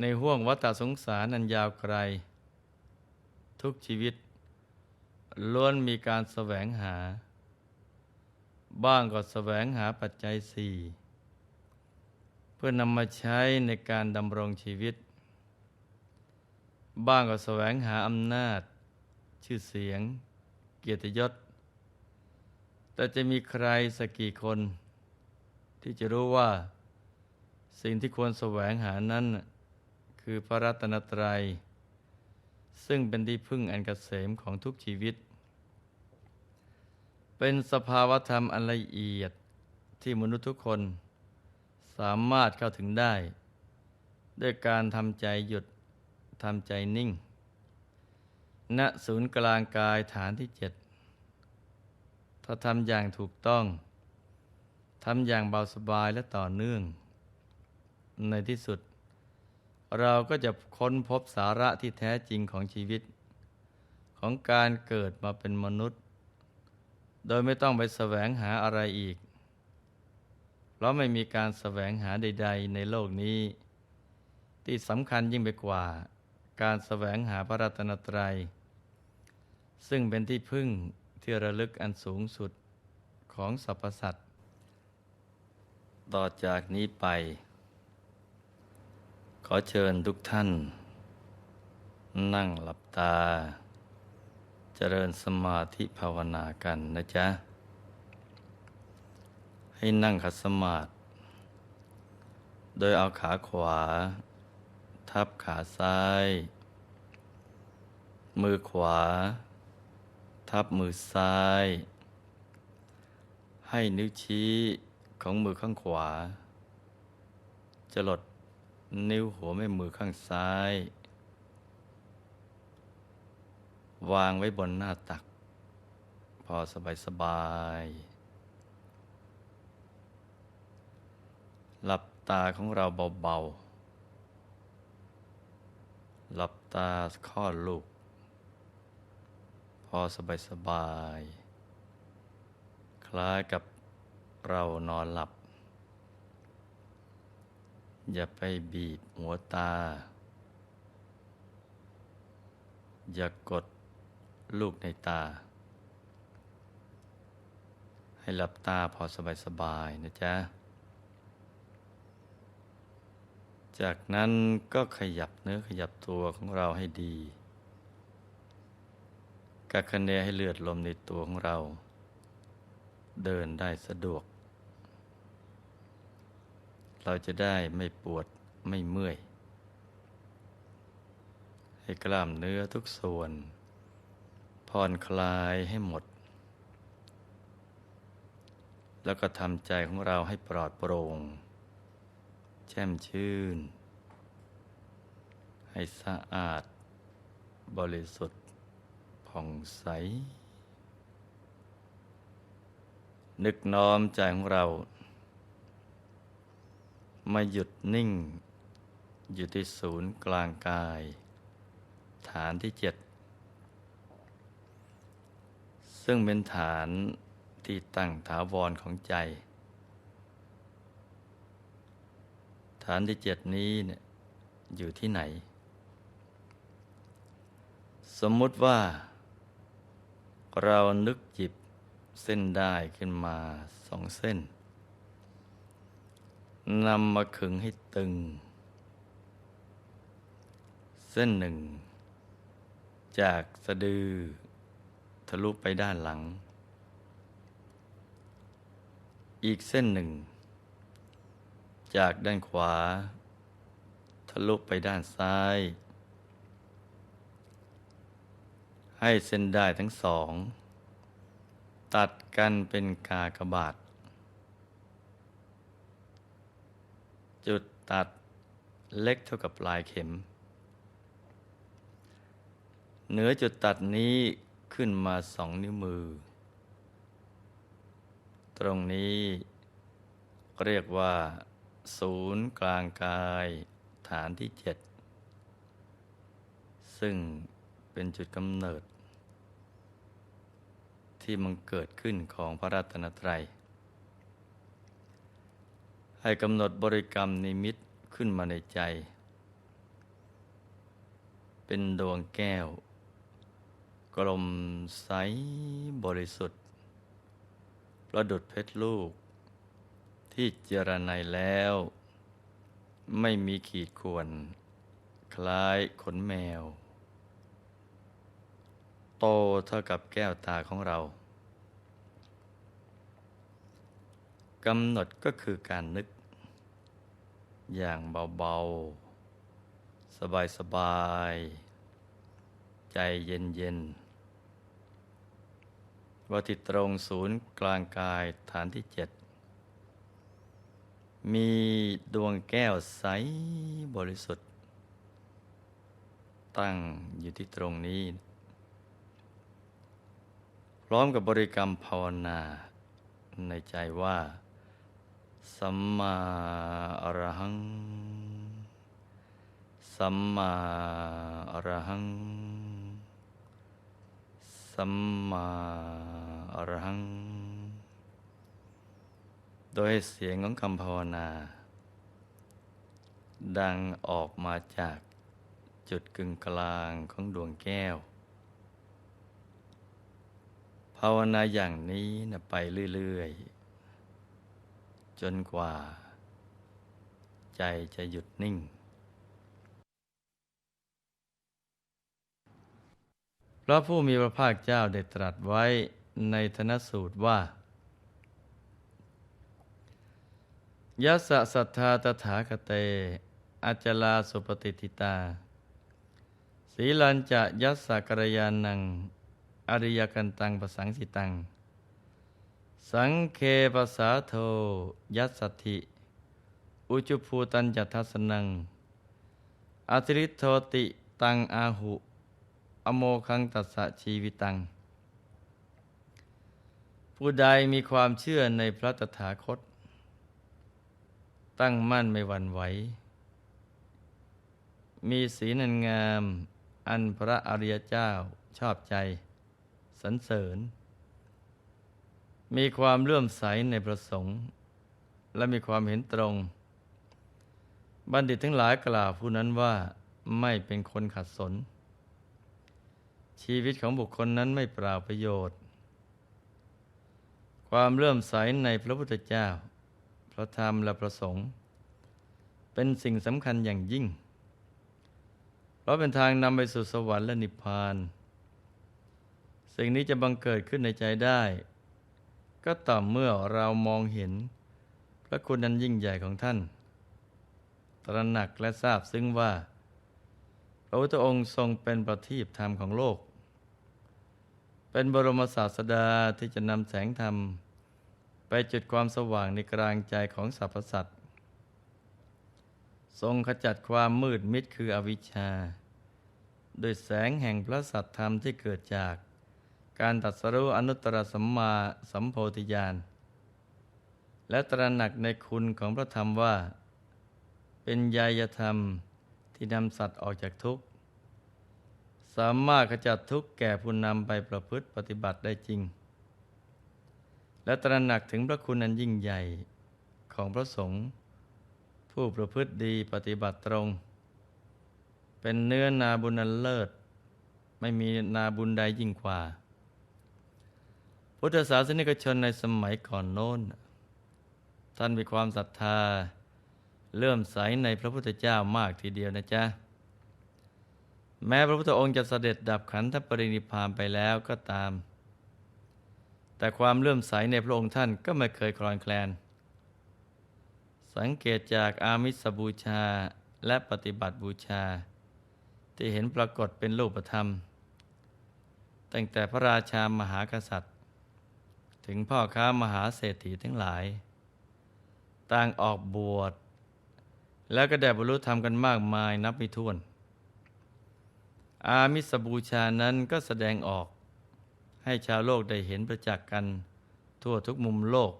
ในห่วงวัฏสงสารนันยาวไกล ทุกชีวิต ล้วนมีการแสวงหา บ้างก็แสวงหาปัจจัยสี่เพื่อนำมาใช้ในการดำรงชีวิต บ้างก็แสวงหาอำนาจ ชื่อเสียง เกียรติยศ แต่จะมีใครสักกี่คน ที่จะรู้ว่า สิ่งที่ควรแสวงหานั้น คือพระรัตนตรัย ซึ่งเป็นที่พึ่งอันกเกษมของทุกชีวิต เป็นสภาวธรรมอันละเอียดที่มนุษย์ทุกคนสามารถเข้าถึงได้ ด้วยการทำใจหยุดทำใจนิ่ง ณศูนย์กลางกายฐานที่เจ็ดถ้าทำอย่างถูกต้องทำอย่างเบาสบายและต่อเนื่อง ในที่สุด เราก็จะค้นพบสาระที่แท้จริงของชีวิต ของการเกิดมาเป็นมนุษย์ โดยไม่ต้องไปแสวงหาอะไรอีก เพราะไม่มีการแสวงหาใด ๆ ในโลกนี้ ที่สำคัญยิ่งไปกว่า การแสวงหาพระรัตนตรัย ซึ่งเป็นที่พึ่งที่ระลึกอันสูงสุดของสรรพสัตว์ ต่อจากนี้ไป ขอเชิญทุกท่าน นั่งหลับตา เจริญสมาธิภาวนากันนะจ๊ะ ให้นั่งขัดสมาธิโดยเอาขาขวา ทับขาซ้าย มือขวา ทับมือซ้าย ให้นิ้วชี้ของมือข้างขวา จะหลด นิ้วหัวแม่มือข้างซ้าย วางไว้บนหน้าตัก พอสบายสบาย หลับตาของเราเบาๆ หลับตาข้อลูก พอสบายสบาย คล้ายกับเรานอนหลับ อย่าไปบีบหัวตา อย่ากดลูกในตา ให้หลับตาพอสบายๆนะจ๊ะ จากนั้นก็ขยับเนื้อขยับตัวของเราให้ดี กักคะเนให้เลือดลมในตัวของเรา เดินได้สะดวก เราจะได้ไม่ปวดไม่เมื่อย ให้กล้ามเนื้อทุกส่วน ผ่อนคลายให้หมด แล้วก็ทำใจของเราให้ปลอดโปร่ง แช่มชื่น ให้สะอาด บริสุทธิ์ผ่องใส นึกน้อมใจของเรา มาหยุดนิ่ง อยู่ที่ศูนย์กลางกาย ฐานที่เจ็ดซึ่งเป็นฐานที่ตั้งถาวรของใจ ฐานที่เจ็ดนี้เนี่ยอยู่ที่ไหน สมมุติว่า เรานึกหยิบเส้นได้ขึ้นมาสองเส้น นำมาขึงให้ตึง เส้นหนึ่ง จากสะดือ ทะลุไปด้านหลัง อีกเส้นหนึ่ง จากด้านขวา ทะลุไปด้านซ้าย ให้เส้นได้ทั้งสอง ตัดกันเป็นกากบาท จุด ตัดเล็กเท่ากับปลายเข็ม เหนือจุดตัดนี้ขึ้นมาสองนิ้วมือ ตรงนี้เรียกว่า ศูนย์กลางกายฐานที่เจ็ดซึ่งเป็นจุดกำเนิด ที่มันเกิดขึ้นของพระรัตนตรัย ให้กำหนดบริกรรมนิมิตขึ้นมาในใจ เป็นดวงแก้ว กลมใสบริสุทธิ์ประดุดเพชรลูก ที่เจรไนแล้ว ไม่มีขีดข่วน คล้ายขนแมว โตเท่ากับแก้วตาของเรา กำหนดก็คือการนึก อย่างเบา ๆ สบาย ๆ ใจเย็น ๆ ว่าที่ตรงศูนย์กลางกายฐานที่เจ็ดมีดวงแก้วใสบริสุทธิ์ ตั้งอยู่ที่ตรงนี้ พร้อมกับบริกรรมภาวนาในใจว่า สัมมาอรหัง สัมมาอรหัง สัมมาอรหัง โดยเสียงของคำภาวนา ดังออกมาจากจุดกึ่งกลางของดวงแก้ว ภาวนาอย่างนี้นะไปเรื่อย ๆ จนกว่า ใจจะหยุดนิ่ง พระผู้มีพระภาคเจ้าได้ตรัสไว้ในธนสูตรว่า ยัสสะสัทธาตถาคเต อัจจลาสุปฏิทิตาศีลันจะยัสสะกรยานัง อริยกันตังปสังสิตัง สังเคปสาโท ยัสสถิอุจุภูตันจัทัสนังอธิริโทติตังอาหุ อโมคังตัสสะชีวิตัง ผู้ใดมีความเชื่อในพระตถาคต ตั้งมั่นไม่หวั่นไหว มีศีลอันงาม อันพระอริยเจ้าชอบใจ สรรเสริญ มีความเลื่อมใสในประสงค์ และมีความเห็นตรง บัณฑิตทั้งหลายกล่าวผู้นั้นว่าไม่เป็นคนขัดสน ชีวิตของบุคคลนั้นไม่เปล่าประโยชน์ ความเลื่อมใสในพระพุทธเจ้า พระธรรมและพระสงฆ์เป็นสิ่งสำคัญอย่างยิ่ง เพราะเป็นทางนำไปสู่สวรรค์และนิพพาน สิ่งนี้จะบังเกิดขึ้นในใจได้ ก็ต่อเมื่อเรามองเห็น พระคุณนั้นยิ่งใหญ่ของท่าน ตระหนักและทราบซึ้งว่า พระพุทธองค์ทรงเป็นประทีปธรรมของโลก เป็นบรมศาสดาที่จะนำแสงธรรม ไปจุดความสว่างในกลางใจของสรรพสัตว์ทรงขจัดความมืดมิดคืออวิชชา โดยแสงแห่งพระสัตธรรมที่เกิดจาก การตัดสรู้อนุตตรสัมมาสัมโพธิญาณ และตระหนักในคุณของพระธรรมว่า เป็นยายธรรมที่นำสัตว์ออกจากทุกข์ สามารถขจัดทุกข์แก่ผู้นำไปประพฤติปฏิบัติได้จริง และตระหนักถึงพระคุณอันยิ่งใหญ่ของพระสงฆ์ผู้ประพฤติดีปฏิบัติตรง เป็นเนื้อนาบุญอันเลิศ ไม่มีนาบุญใดยิ่งกว่า พุทธศาสนิกชนในสมัยก่อนโน้น ท่านมีความศรัทธา เลื่อมใสในพระพุทธเจ้ามากทีเดียวนะจ๊ะ แม้พระพุทธองค์จะเสด็จดับขันธปรินิพพานไปแล้วก็ตาม แต่ความเลื่อมใสในพระองค์ท่านก็ไม่เคยคลอนแคลน สังเกตจากอามิสบูชาและปฏิบัติบูชา ที่เห็นปรากฏเป็นรูปธรรม ตั้งแต่พระราชามหากษัตริย์ ถึงพ่อค้ามหาเศรษฐีทั้งหลาย ต่างออกบวช แล้วก็ได้บรรลุธรรมกันมากมายนับไม่ถ้วน อามิสบูชานั้นก็แสดงออก ให้ชาวโลกได้เห็นประจักษ์กันทั่วทุกมุมโลก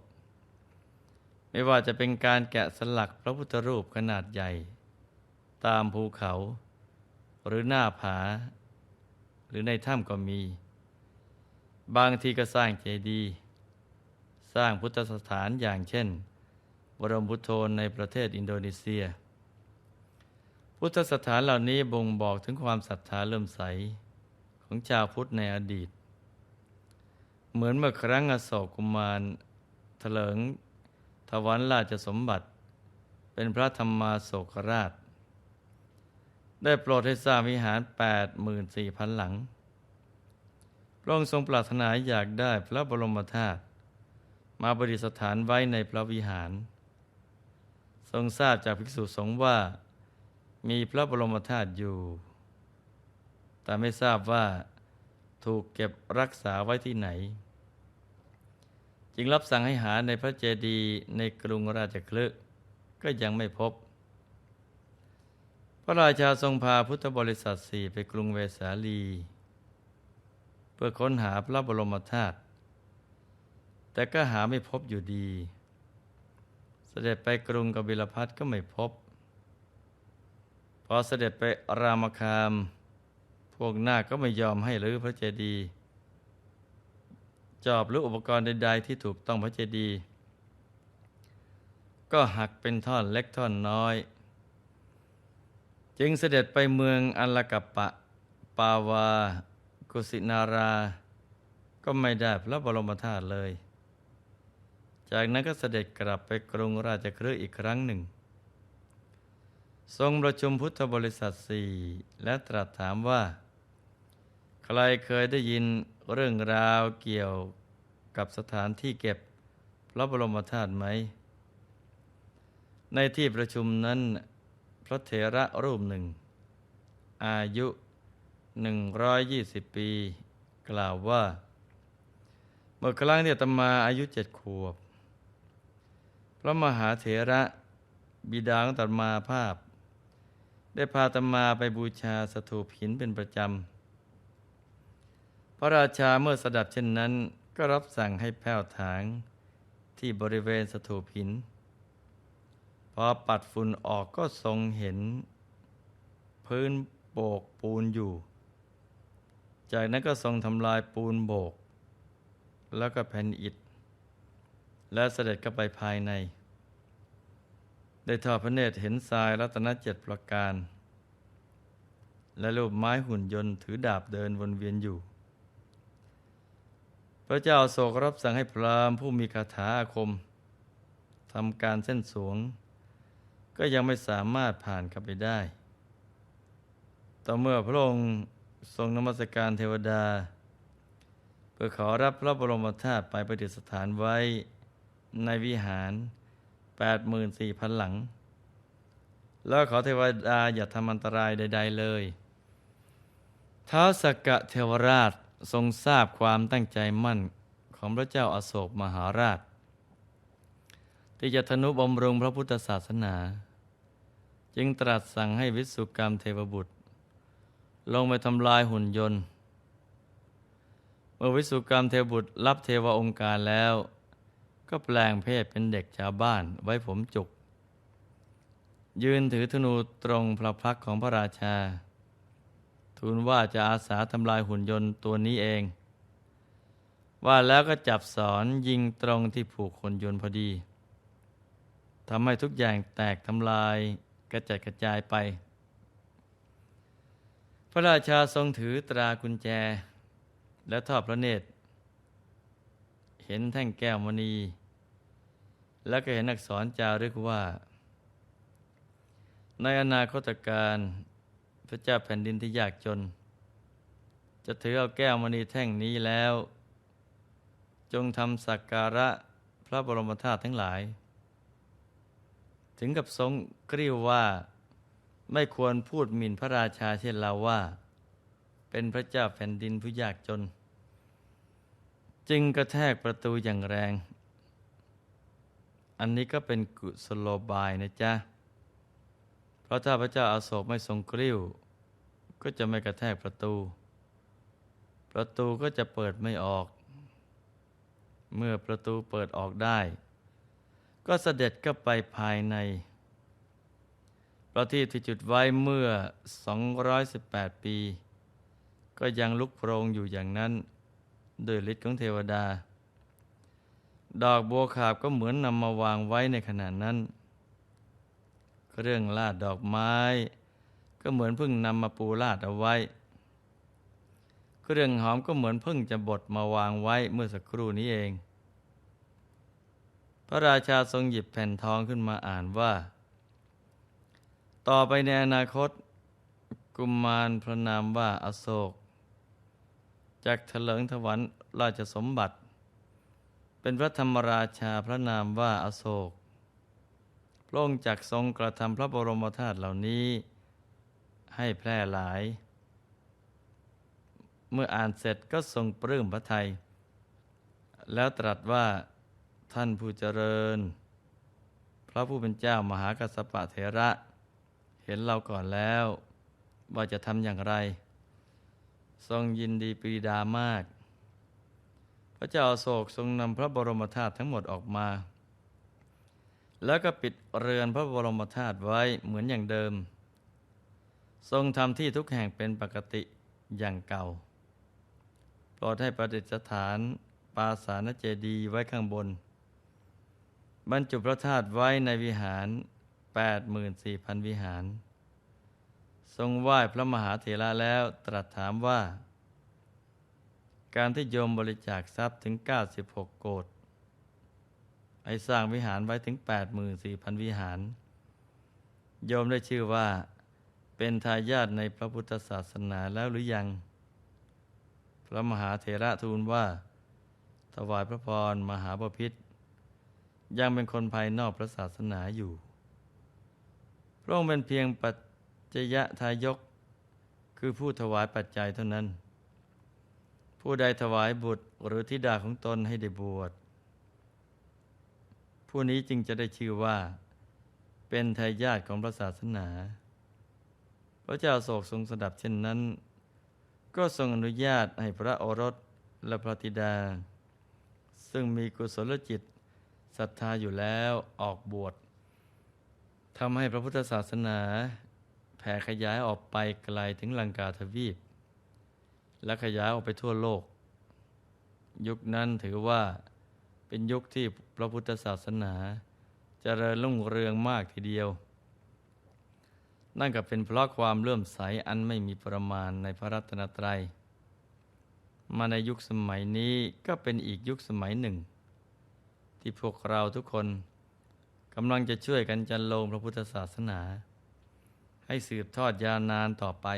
ไม่ว่าจะเป็นการแกะสลักพระพุทธรูปขนาดใหญ่ ตามภูเขา หรือหน้าผา หรือในถ้ำก็มี บางทีก็สร้างเจดีย์ สร้างพุทธสถานอย่างเช่น บรมพุทโธในประเทศอินโดนีเซีย พุทธสถานเหล่านี้บ่งบอกถึงความศรัทธาเริ่มใสของชาวพุทธในอดีต เหมือนเมื่อครั้งอโศกกุมารเถลิงถวันราชสมบัติ เป็นพระธรรมาโศกราช ได้โปรดให้สร้างวิหาร 84,000 หลังพระองค์ทรงปรารถนาอยากได้พระบรมธาตุ มาประดิษฐานไว้ในพระวิหาร ทรงทราบจากภิกษุสงฆ์ว่า มีพระบรมธาตุอยู่ แต่ไม่ทราบว่าถูกเก็บรักษาไว้ที่ไหน จึงรับสั่งให้หาในพระเจดีย์ในกรุงราชคลึก็ยังไม่พบ พระราชาทรงพาพุทธบริษัทสี่ไปกรุงเวสาลี เพื่อค้นหาพระบรมธาตุ แต่ก็หาไม่พบอยู่ดี เสด็จไปกรุงกบิลพัทก็ไม่พบ พอเสด็จไปรามคาม พวกนาคก็ไม่ยอมให้รื้อพระเจดีย์จอบหรืออุปกรณ์ใด ๆ ที่ถูกต้องพระเจดีย์ก็หักเป็นท่อนเล็กท่อนน้อย จึงเสด็จไปเมืองอัลลกัปปะ ปาวา กุสินารา ก็ไม่ได้พระบรมธาตุเลย จากนั้นก็เสด็จกลับไปกรุงราชคฤห์อีกครั้งหนึ่ง ทรงประชุมพุทธบริษัทสี่และตรัสถามว่า ใครเคยได้ยินเรื่องราวเกี่ยวกับสถานที่เก็บพระบรมธาตุไหม ในที่ประชุมนั้น พระเถระรูปหนึ่ง อายุ 120 ปี กล่าวว่า เมื่อครั้งที่อาตมาอายุเจ็ดขวบ ระมหาเถระบิดาของอาตมาภาพ ได้พาอาตมาไปบูชาสถูปหินเป็นประจำ พระราชาเมื่อสดับเช่นนั้นก็รับสั่งให้แผ้วถางที่บริเวณสถูปหิน พอปัดฝุ่นออกก็ทรงเห็น พื้นโบกปูนอยู่ จากนั้นก็ทรงทำลายปูนโบก แล้วก็แผ่นอิฐ และเสด็จเข้าไปภายใน ได้ทอดพระเนตรเห็นทรายรัตนเจ็ดประการ และรูปไม้หุ่นยนต์ถือดาบเดินวนเวียนอยู่ พระเจ้าโศกรับสั่งให้พราหมณ์ผู้มีคาถาอาคมทำการเส้นสวง ก็ยังไม่สามารถผ่านเข้าไปได้ ต่อเมื่อพระองค์ทรงนมัสการเทวดา เพื่อขอรับพระบรมธาตุไปประดิษฐานไว้ในวิหาร 84,000 หลัง แล้วขอเทวดาอย่าทำอันตรายใด ๆ เลยท้าวสกกะเทวราชทรงทราบความตั้งใจมั่นของพระเจ้าอาโศกมหาราช ที่จะทนุบำรุงพระพุทธศาสนา จึงตรัสสั่งให้วิสุกรรมเทวบุตร ลงไปทำลายหุ่นยนต์ เมื่อวิสุกรรมเทวบุตรรับเทวองค์การแล้ว ก็แปลงเพศเป็นเด็กชาวบ้านไว้ผมจุก ยืนถือธนูตรงพระพักของพระราชา ทูลว่าจะอาสาทำลายหุ่นยนต์ตัวนี้เอง ว่าแล้วก็จับสอนยิงตรงที่ผูกหุ่นยนต์พอดีทำให้ทุกอย่างแตกทำลายกระจัดกระจายไป พระราชาทรงถือตรากุญแจ และทอดพระเนตร เห็นแท่งแก้วมณี แล้วก็เห็นอักษรจารึกว่า ในอนาคตการพระเจ้าแผ่นดินที่ยากจน จะถือเอาแก้วมณีแท่งนี้แล้ว จงทำสักการะพระบรมธาตุทั้งหลาย ถึงกับทรงกริ้วว่าไม่ควรพูดหมิ่นพระราชาเช่นเราว่า เป็นพระเจ้าแผ่นดินผู้ยากจน จึงกระแทกประตูอย่างแรง อันนี้ก็เป็นกุศโลบายนะจ๊ะ เพราะถ้าพระเจ้าอาโศกไม่ทรงกริ้ว ก็จะไม่กระแทกประตู ประตูก็จะเปิดไม่ออก เมื่อประตูเปิดออกได้ ก็เสด็จก็ไปภายใน ประทีปที่จุดไว้เมื่อ 218 ปี ก็ยังลุกโพรงอยู่อย่างนั้น ด้วยฤทธิ์ของเทวดา ดอกบัวขาบก็เหมือนนำมาวางไว้ในขณะนั้น เรื่องลาดดอกไม้ ก็เหมือนเพิ่งนำมาปูลาดเอาไว้ เครื่องหอมก็เหมือนเพิ่งจะบดมาวางไว้เมื่อสักครู่นี้เอง พระราชาทรงหยิบแผ่นทองขึ้นมาอ่านว่า ต่อไปในอนาคต กุมารพระนามว่าอโศก จากเถลิงถวันราชสมบัติ เป็นพระธรรมราชาพระนามว่าอโศกพระองค์จักทรงกระทำพระบรมธาตุเหล่านี้ให้แพร่หลาย เมื่ออ่านเสร็จก็ทรงปลื้มพระทัยแล้วตรัสว่าท่านผู้เจริญ พระผู้เป็นเจ้ามหากัสสปะเถระ เห็นเราก่อนแล้ว ว่าจะทำอย่างไร ทรงยินดีปรีดามาก พระเจ้าโศกทรงนำพระบรมธาตุทั้งหมดออกมา แล้วก็ปิดเรือนพระบรมธาตุไว้เหมือนอย่างเดิม ทรงทำที่ทุกแห่งเป็นปกติอย่างเก่าโปรดให้ประดิษฐานปาสานเจดีย์ไว้ข้างบน บรรจุพระธาตุไว้ในวิหาร 84,000 วิหาร ทรงไหว้พระมหาเถระแล้วตรัสถามว่า การที่โยมบริจาคทรัพย์ถึง 96 โกดไอสร้างวิหารไว้ถึง 84,000 วิหาร โยมได้ชื่อว่า เป็นทายาทในพระพุทธศาสนาแล้วหรือยัง พระมหาเถระทูลว่า ถวายพระพรมหาบพิษยังเป็นคนภายนอกพระศาสนาอยู่ พระองค์เป็นเพียงปัจ จยะทายกคือผู้ถวายปัจจัยเท่านั้น ผู้ใดถวายบุตรหรือธิดาของตนให้ได้บวชผู้นี้จึงจะได้ชื่อว่า เป็นทายาทของพระศาสนา พระเจ้าโศกทรงสดับเช่นนั้น ก็ทรงอนุญาตให้พระโอรสและพระธิดา ซึ่งมีกุศลจิตศรัทธาอยู่แล้วออกบวชทำให้พระพุทธศาสนา แผ่ขยายออกไปไกลถึงลังกาทวีป และขยายออกไปทั่วโลก ยุคนั้นถือว่าเป็นยุคที่พระพุทธศาสนาจเจริญรุ่งเรืองมากทีเดียว นั่นก็เป็นเพราะความเลื่อมใสอันไม่มีประมาณในพระรัตนตรัย มาในยุคสมัยนี้ก็เป็นอีกยุคสมัยหนึ่ง ที่พวกเราทุกคนกำลังจะช่วยกันจันโลงพระพุทธศาสนา ให้สืบทอดยาวนานต่อไป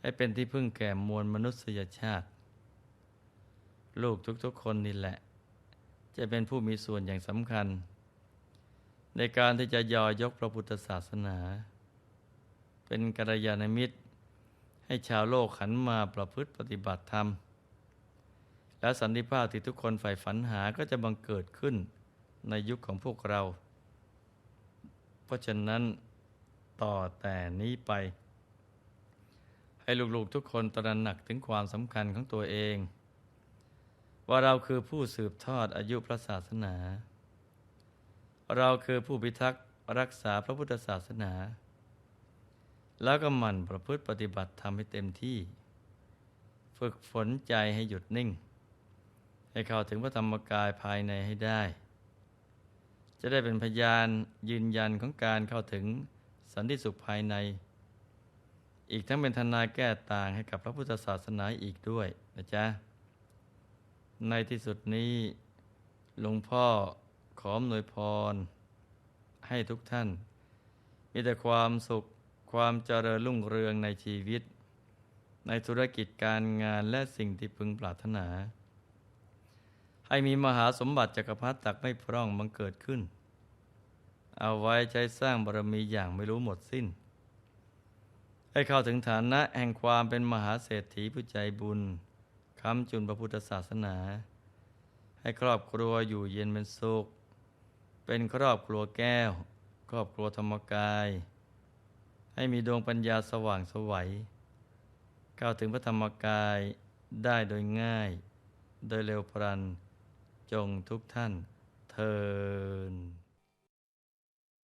ให้เป็นที่พึ่งแก่มวลมนุษยชาติ ลูกทุกๆคนนี่แหละ จะเป็นผู้มีส่วนอย่างสำคัญ ในการที่จะยอยกพระพุทธศาสนา เป็นกัลยาณมิตร ให้ชาวโลกขันมาประพฤติปฏิบัติธรรม และสันติภาพที่ทุกคนใฝ่ฝันหาก็จะบังเกิดขึ้นในยุคของพวกเรา เพราะฉะนั้น ต่อแต่นี้ไป ให้ลูกๆทุกคนตระหนักถึงความสำคัญของตัวเอง ว่าเราคือผู้สืบทอดอายุพระศาสนา เราคือผู้พิทักษ์รักษาพระพุทธศาสนา แล้วก็หมั่นประพฤติปฏิบัติทำให้เต็มที่ ฝึกฝนใจให้หยุดนิ่ง ให้เข้าถึงพระธรรมกายภายในให้ได้จะได้เป็นพยานยืนยันของการเข้าถึง สันติสุขภายใน อีกทั้งเป็นทนายแก้ต่างให้กับพระพุทธศาสนาอีกด้วยนะจ๊ะ ในที่สุดนี้หลวงพ่อขออำนวยพร ให้ทุกท่าน มีแต่ความสุขความเจริญรุ่งเรืองในชีวิต ในธุรกิจการงานและสิ่งที่พึงปรารถนา ให้มีมหาสมบัติจักรพรรดิตักไม่พร่องบังเกิดขึ้น เอาไว้ใช้สร้างบารมีอย่างไม่รู้หมดสิ้น ให้เข้าถึงฐานะแห่งความเป็นมหาเศรษฐีผู้ใจบุญค้ำจุนพระพุทธศาสนา ให้ครอบครัวอยู่เย็นเป็นสุข เป็นครอบครัวแก้ว ครอบครัวธรรมกาย ให้มีดวงปัญญาสว่างสวัยก้าถึงพระธรรมกายได้โดยง่าย โดยเร็วพลัน จงทุกท่านเทิน